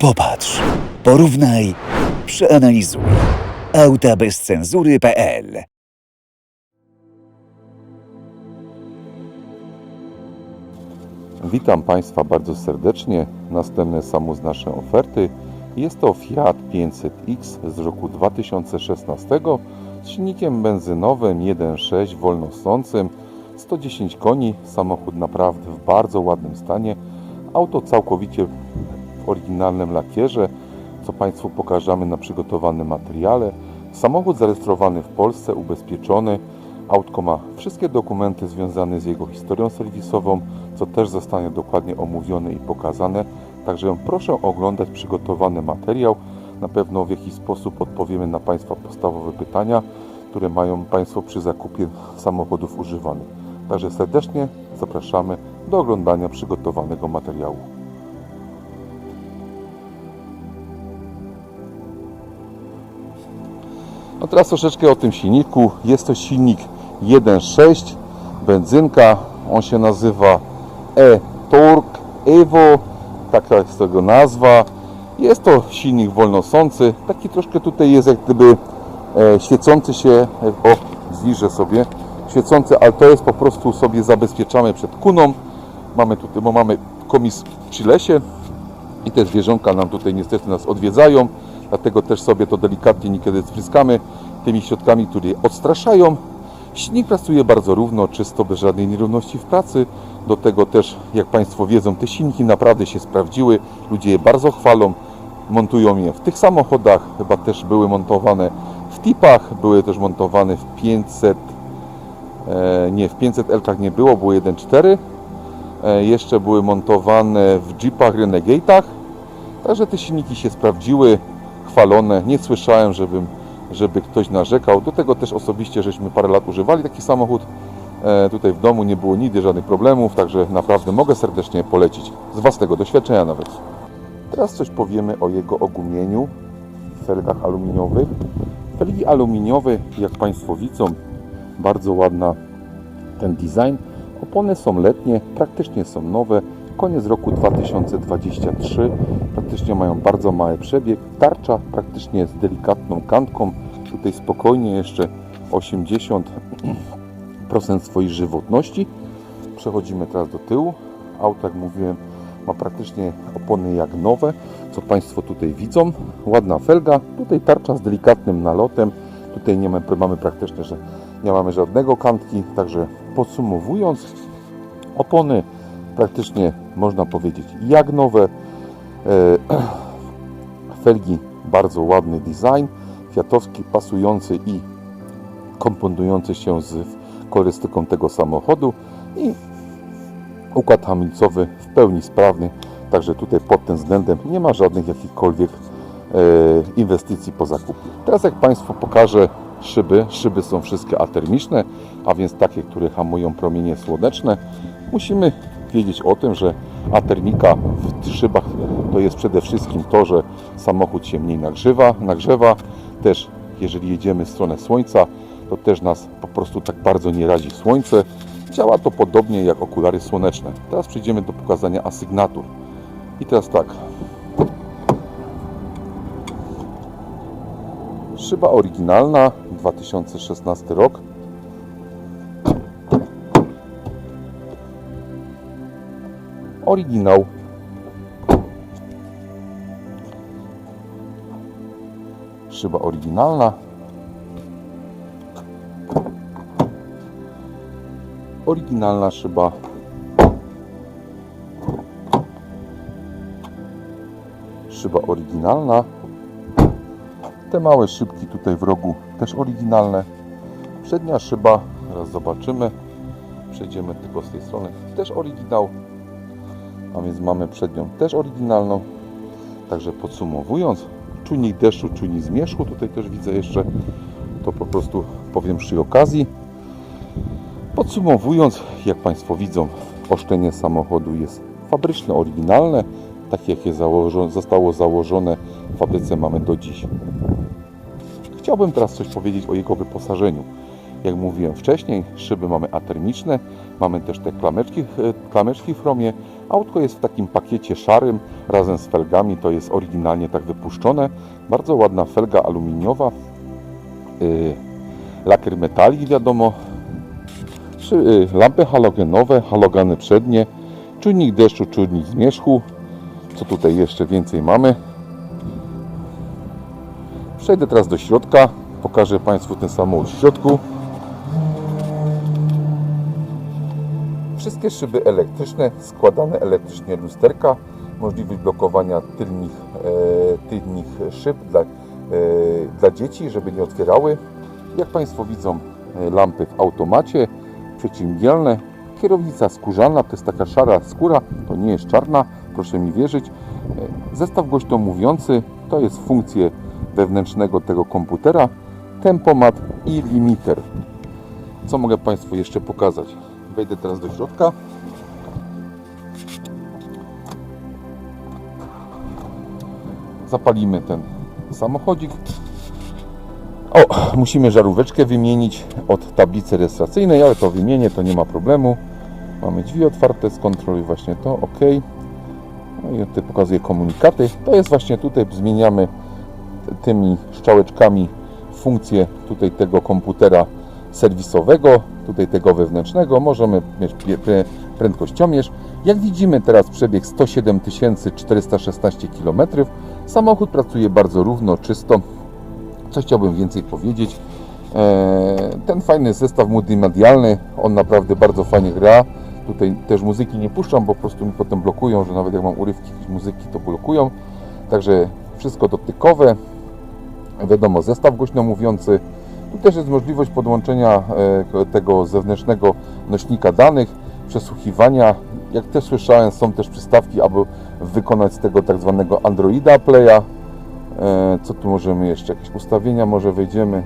Popatrz, porównaj, przeanalizuj. Auta bez cenzury.pl Witam Państwa bardzo serdecznie. Następne samo z naszej oferty. Jest to Fiat 500X z roku 2016 z silnikiem benzynowym 1.6 wolnosącym, 110 koni, samochód naprawdę w bardzo ładnym stanie. Auto całkowicie oryginalnym lakierze, co Państwu pokażemy na przygotowanym materiale. Samochód zarejestrowany w Polsce, ubezpieczony. Autko ma wszystkie dokumenty związane z jego historią serwisową, co też zostanie dokładnie omówione i pokazane. Także proszę oglądać przygotowany materiał. Na pewno w jakiś sposób odpowiemy na Państwa podstawowe pytania, które mają Państwo przy zakupie samochodów używanych. Także serdecznie zapraszamy do oglądania przygotowanego materiału. No teraz troszeczkę o tym silniku. Jest to silnik 1.6, benzynka. On się nazywa e-Torque Evo, taka jest tego nazwa. Jest to silnik wolnosący, taki troszkę tutaj jest jak gdyby e, świecący się, o zbliżę sobie, świecący, ale to jest po prostu sobie zabezpieczamy przed kuną. Mamy tutaj, bo mamy komis przy lesie, i te zwierzątka nam tutaj niestety nas odwiedzają, dlatego też sobie to delikatnie niekiedy spryskamy tymi środkami, które je odstraszają. Silnik pracuje bardzo równo, czysto, bez żadnej nierówności w pracy. Do tego też, jak Państwo wiedzą, te silniki naprawdę się sprawdziły. Ludzie je bardzo chwalą, montują je w tych samochodach, chyba też były montowane w tipach, były też montowane w 500, e, nie, w 500 L nie było, było 1.4. E, jeszcze były montowane w Jeepach Renegade'ach. Także te silniki się sprawdziły, chwalone. Nie słyszałem, żebym, żeby ktoś narzekał. Do tego też osobiście żeśmy parę lat używali taki samochód. E, tutaj w domu nie było nigdy żadnych problemów, także naprawdę mogę serdecznie polecić z własnego doświadczenia nawet. Teraz coś powiemy o jego ogumieniu w felgach aluminiowych. Felgi aluminiowe, jak Państwo widzą, bardzo ładna ten design. Opony są letnie, praktycznie są nowe. Koniec roku 2023. Praktycznie mają bardzo mały przebieg. Tarcza praktycznie z delikatną kantką. Tutaj spokojnie jeszcze 80% swojej żywotności. Przechodzimy teraz do tyłu. Auto, jak mówiłem, ma praktycznie opony jak nowe, co Państwo tutaj widzą. Ładna felga. Tutaj tarcza z delikatnym nalotem. Tutaj nie mamy, mamy praktycznie, że nie mamy żadnego kantki. Także podsumowując, opony praktycznie można powiedzieć jak nowe. E, felgi bardzo ładny design, fiatowski, pasujący i komponujący się z kolorystyką tego samochodu i układ hamulcowy w pełni sprawny, także tutaj pod tym względem nie ma żadnych jakichkolwiek e, inwestycji po zakupie. Teraz jak Państwu pokażę szyby, szyby są wszystkie atermiczne, a więc takie, które hamują promienie słoneczne. Musimy wiedzieć o tym, że atermika w szybach to jest przede wszystkim to, że samochód się mniej nagrzewa, nagrzewa. Też jeżeli jedziemy w stronę słońca, to też nas po prostu tak bardzo nie radzi słońce. Działa to podobnie jak okulary słoneczne. Teraz przejdziemy do pokazania asygnatur. I teraz tak. Szyba oryginalna, 2016 rok. Oryginał. Szyba oryginalna. Oryginalna szyba. Szyba oryginalna. Te małe szybki tutaj w rogu też oryginalne. Przednia szyba, zaraz zobaczymy. Przejdziemy tylko z tej strony. Też oryginał. A więc mamy przednią też oryginalną. Także podsumowując, czujnik deszczu, czujnik zmierzchu, tutaj też widzę jeszcze, to po prostu powiem przy okazji. Podsumowując, jak Państwo widzą, oszczenie samochodu jest fabryczne, oryginalne, takie jakie założo- zostało założone w fabryce mamy do dziś. Chciałbym teraz coś powiedzieć o jego wyposażeniu. Jak mówiłem wcześniej, szyby mamy atermiczne, mamy też te klameczki, e, klameczki w chromie, Autko jest w takim pakiecie szarym razem z felgami, to jest oryginalnie tak wypuszczone. Bardzo ładna felga aluminiowa, yy, lakier metali wiadomo, Trzy, y, lampy halogenowe, halogany przednie, czujnik deszczu, czujnik zmierzchu. Co tutaj jeszcze więcej mamy? Przejdę teraz do środka, pokażę Państwu ten samochód w środku. Wszystkie szyby elektryczne, składane elektrycznie lusterka, możliwość blokowania tylnych, e, tylnych szyb dla, e, dla dzieci, żeby nie otwierały. Jak Państwo widzą, e, lampy w automacie, przeciwmgielne, kierownica skórzana, to jest taka szara skóra, to nie jest czarna, proszę mi wierzyć. E, Zestaw głośno mówiący, to jest funkcje wewnętrznego tego komputera, tempomat i limiter. Co mogę Państwu jeszcze pokazać? Wejdę teraz do środka. Zapalimy ten samochodzik. O, musimy żaróweczkę wymienić od tablicy rejestracyjnej, ale to wymienię, to nie ma problemu. Mamy drzwi otwarte, skontroluj właśnie to, ok. No i tutaj pokazuję komunikaty. To jest właśnie tutaj, zmieniamy tymi strzałeczkami funkcję tutaj tego komputera serwisowego, tutaj tego wewnętrznego. Możemy mieć prędkościomierz. Jak widzimy teraz przebieg 107 416 km. Samochód pracuje bardzo równo, czysto. Co chciałbym więcej powiedzieć? Eee, Ten fajny zestaw multimedialny, on naprawdę bardzo fajnie gra. Tutaj też muzyki nie puszczam, bo po prostu mi potem blokują, że nawet jak mam urywki muzyki, to blokują. Także wszystko dotykowe. Wiadomo, zestaw głośno mówiący. Tu też jest możliwość podłączenia e, tego zewnętrznego nośnika danych, przesłuchiwania. Jak też słyszałem, są też przystawki, aby wykonać z tego tak zwanego Androida Playa. E, Co tu możemy jeszcze? Jakieś ustawienia może wejdziemy.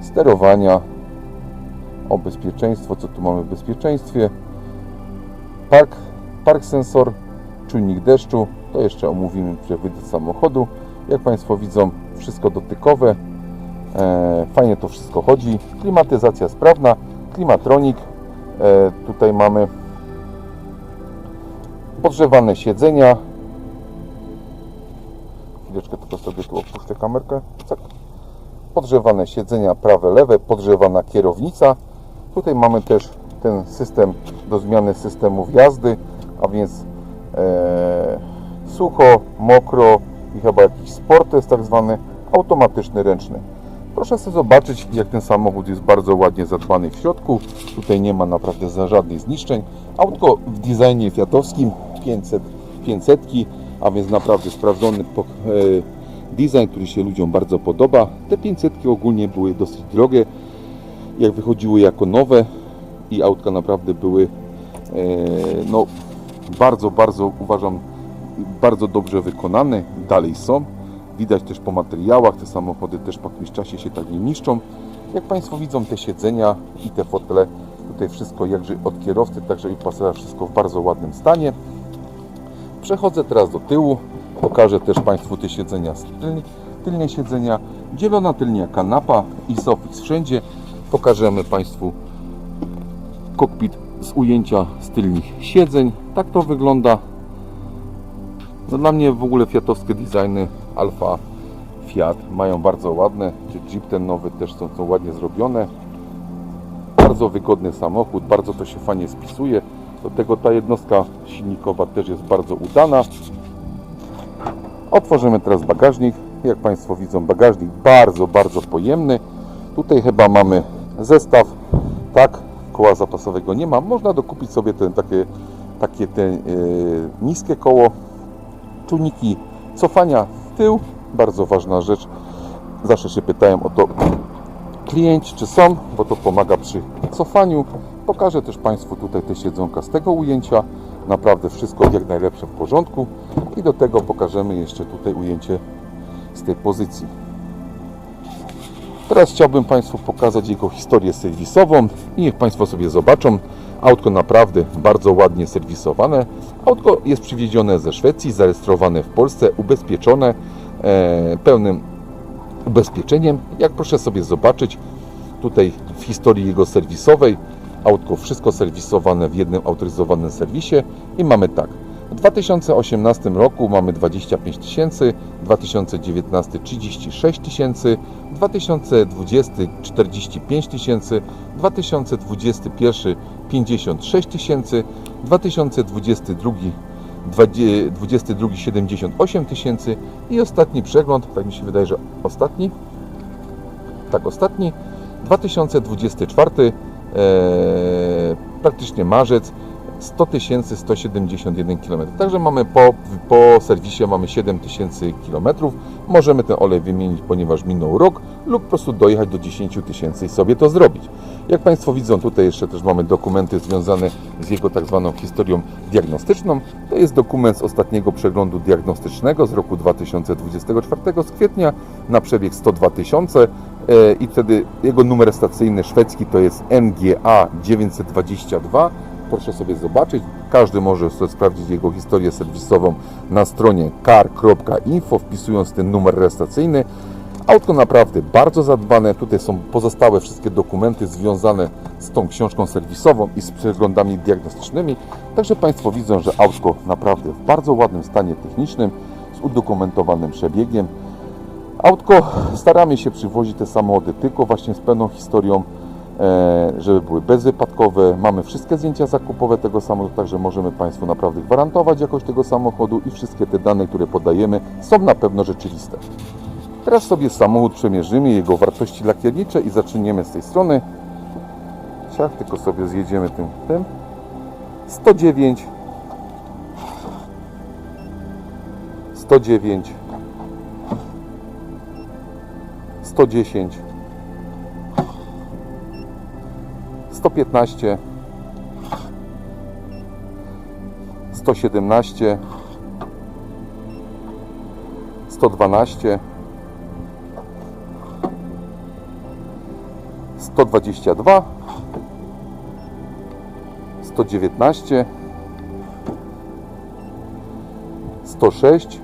Sterowania. O bezpieczeństwo. Co tu mamy w bezpieczeństwie? Park, park sensor, czujnik deszczu. To jeszcze omówimy przy wyjdę z samochodu. Jak Państwo widzą, wszystko dotykowe. E, fajnie to wszystko chodzi. Klimatyzacja sprawna. Klimatronik. E, tutaj mamy podgrzewane siedzenia. Chwileczkę tylko sobie tu opuszczę kamerkę. Cyk. Podgrzewane siedzenia prawe, lewe, podgrzewana kierownica. Tutaj mamy też ten system do zmiany systemów jazdy, a więc e, sucho, mokro i chyba jakiś sport to jest tak zwany automatyczny ręczny. Proszę sobie zobaczyć, jak ten samochód jest bardzo ładnie zadbany w środku. Tutaj nie ma naprawdę za żadnych zniszczeń. Autko w designie fiatowskim 500, 500 a więc naprawdę sprawdzony e, design, który się ludziom bardzo podoba. Te 500 ogólnie były dosyć drogie, jak wychodziły jako nowe i autka naprawdę były e, no, bardzo, bardzo uważam bardzo dobrze wykonane, dalej są. Widać też po materiałach, te samochody też po jakimś czasie się tak nie niszczą. Jak Państwo widzą te siedzenia i te fotele, tutaj wszystko jakże od kierowcy, także i pasażera, wszystko w bardzo ładnym stanie. Przechodzę teraz do tyłu, pokażę też Państwu te siedzenia, tylnie, tylnie siedzenia, dzielona tylnia kanapa i sofix wszędzie. Pokażemy Państwu kokpit z ujęcia z tylnych siedzeń. Tak to wygląda. No dla mnie w ogóle fiatowskie designy Alfa Fiat mają bardzo ładne. Czy Jeep ten nowy też są, są ładnie zrobione. Bardzo wygodny samochód, bardzo to się fajnie spisuje. Do tego ta jednostka silnikowa też jest bardzo udana. Otworzymy teraz bagażnik. Jak Państwo widzą, bagażnik bardzo, bardzo pojemny. Tutaj chyba mamy zestaw, tak, koła zapasowego nie ma. Można dokupić sobie ten, takie, takie te, e, niskie koło, czujniki cofania tył. Bardzo ważna rzecz. Zawsze się pytają o to klienci, czy są, bo to pomaga przy cofaniu. Pokażę też Państwu tutaj te siedzonka z tego ujęcia. Naprawdę wszystko jak najlepsze w porządku. I do tego pokażemy jeszcze tutaj ujęcie z tej pozycji. Teraz chciałbym Państwu pokazać jego historię serwisową i niech Państwo sobie zobaczą. Autko naprawdę bardzo ładnie serwisowane. Autko jest przywiezione ze Szwecji, zarejestrowane w Polsce, ubezpieczone e, pełnym ubezpieczeniem. Jak proszę sobie zobaczyć, tutaj w historii jego serwisowej, autko wszystko serwisowane w jednym autoryzowanym serwisie i mamy tak, W 2018 roku mamy 25 tysięcy, 2019 36 tysięcy, 2020 45 tysięcy, 2021 56 tysięcy, 2022 20 22 78 tysięcy i ostatni przegląd, tak mi się wydaje, że ostatni, tak ostatni, 2024 e, praktycznie marzec 100 171 km. Także mamy po, po serwisie mamy 7 tysięcy km. Możemy ten olej wymienić, ponieważ minął rok lub po prostu dojechać do 10 tysięcy i sobie to zrobić. Jak Państwo widzą, tutaj jeszcze też mamy dokumenty związane z jego tak zwaną historią diagnostyczną. To jest dokument z ostatniego przeglądu diagnostycznego z roku 2024 z kwietnia na przebieg 102 tysiące e, i wtedy jego numer stacyjny szwedzki to jest NGA 922 proszę sobie zobaczyć. Każdy może sobie sprawdzić jego historię serwisową na stronie car.info, wpisując ten numer rejestracyjny. Autko naprawdę bardzo zadbane. Tutaj są pozostałe wszystkie dokumenty związane z tą książką serwisową i z przeglądami diagnostycznymi. Także Państwo widzą, że autko naprawdę w bardzo ładnym stanie technicznym, z udokumentowanym przebiegiem. Autko staramy się przywozić te samochody tylko właśnie z pełną historią, e, żeby były bezwypadkowe. Mamy wszystkie zdjęcia zakupowe tego samochodu, także możemy Państwu naprawdę gwarantować jakość tego samochodu i wszystkie te dane, które podajemy są na pewno rzeczywiste. Teraz sobie samochód przemierzymy, jego wartości lakiernicze i zaczniemy z tej strony. Ciach, tylko sobie zjedziemy tym, tym. 109 109 110 115 117 112 122 119 106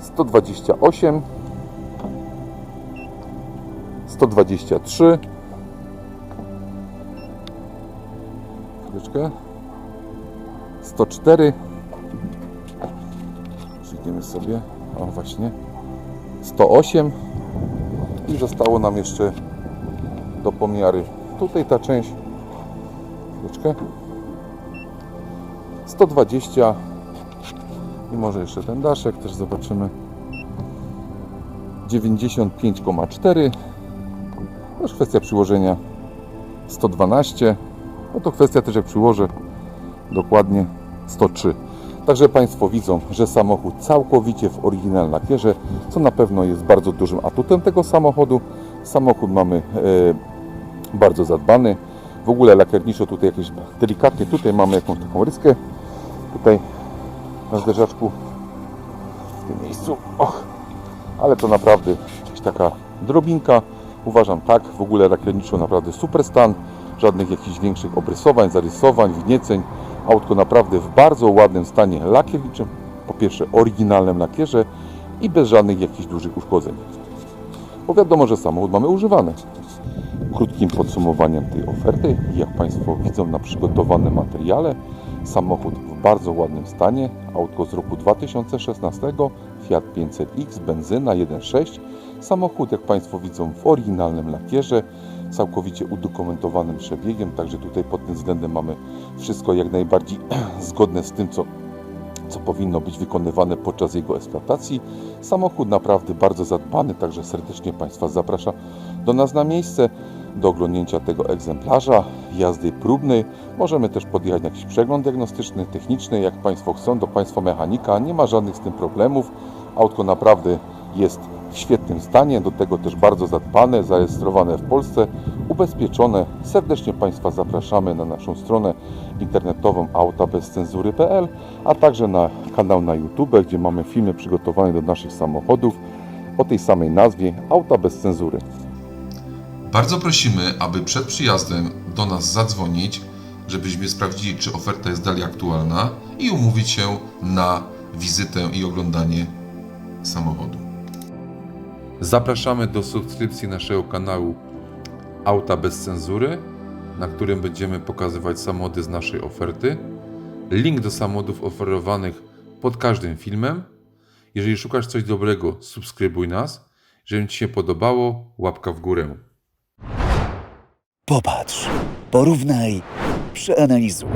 128 123 chwileczkę. 104 Przyjdziemy sobie. O właśnie. 108 i zostało nam jeszcze do pomiary. Tutaj ta część chwileczkę. 120 i może jeszcze ten daszek też zobaczymy. 95,4 to już kwestia przyłożenia. 112 no to kwestia też jak przyłożę dokładnie 103 Także Państwo widzą, że samochód całkowicie w oryginalnym lakierze, co na pewno jest bardzo dużym atutem tego samochodu. Samochód mamy e, bardzo zadbany. W ogóle lakierniczo tutaj jakieś delikatnie, tutaj mamy jakąś taką ryskę. Tutaj na zderzaczku w tym miejscu. Och, ale to naprawdę jakaś taka drobinka. Uważam tak, w ogóle lakierniczo naprawdę super stan. Żadnych jakichś większych obrysowań, zarysowań, wnieceń. Autko naprawdę w bardzo ładnym stanie lakierniczym. Po pierwsze oryginalnym lakierze i bez żadnych jakichś dużych uszkodzeń. Bo wiadomo, że samochód mamy używany. Krótkim podsumowaniem tej oferty, jak Państwo widzą na przygotowanym materiale, samochód w bardzo ładnym stanie, autko z roku 2016, Fiat 500X, benzyna 1.6, samochód jak Państwo widzą w oryginalnym lakierze, całkowicie udokumentowanym przebiegiem, także tutaj pod tym względem mamy wszystko jak najbardziej zgodne z tym, co co powinno być wykonywane podczas jego eksploatacji. Samochód naprawdę bardzo zadbany, także serdecznie Państwa zapraszam do nas na miejsce, do oglądnięcia tego egzemplarza, jazdy próbnej. Możemy też podjechać na jakiś przegląd diagnostyczny, techniczny, jak Państwo chcą, do Państwa mechanika. Nie ma żadnych z tym problemów. Autko naprawdę jest w świetnym stanie, do tego też bardzo zadbane, zarejestrowane w Polsce, ubezpieczone. Serdecznie Państwa zapraszamy na naszą stronę internetową autabezcenzury.pl, a także na kanał na YouTube, gdzie mamy filmy przygotowane do naszych samochodów o tej samej nazwie Auta bez cenzury. Bardzo prosimy, aby przed przyjazdem do nas zadzwonić, żebyśmy sprawdzili, czy oferta jest dalej aktualna i umówić się na wizytę i oglądanie samochodu. Zapraszamy do subskrypcji naszego kanału Auta bez cenzury na którym będziemy pokazywać samochody z naszej oferty. Link do samochodów oferowanych pod każdym filmem. Jeżeli szukasz coś dobrego, subskrybuj nas. Jeżeli Ci się podobało, łapka w górę. Popatrz, porównaj, przeanalizuj.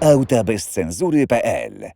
auta bez cenzury.pl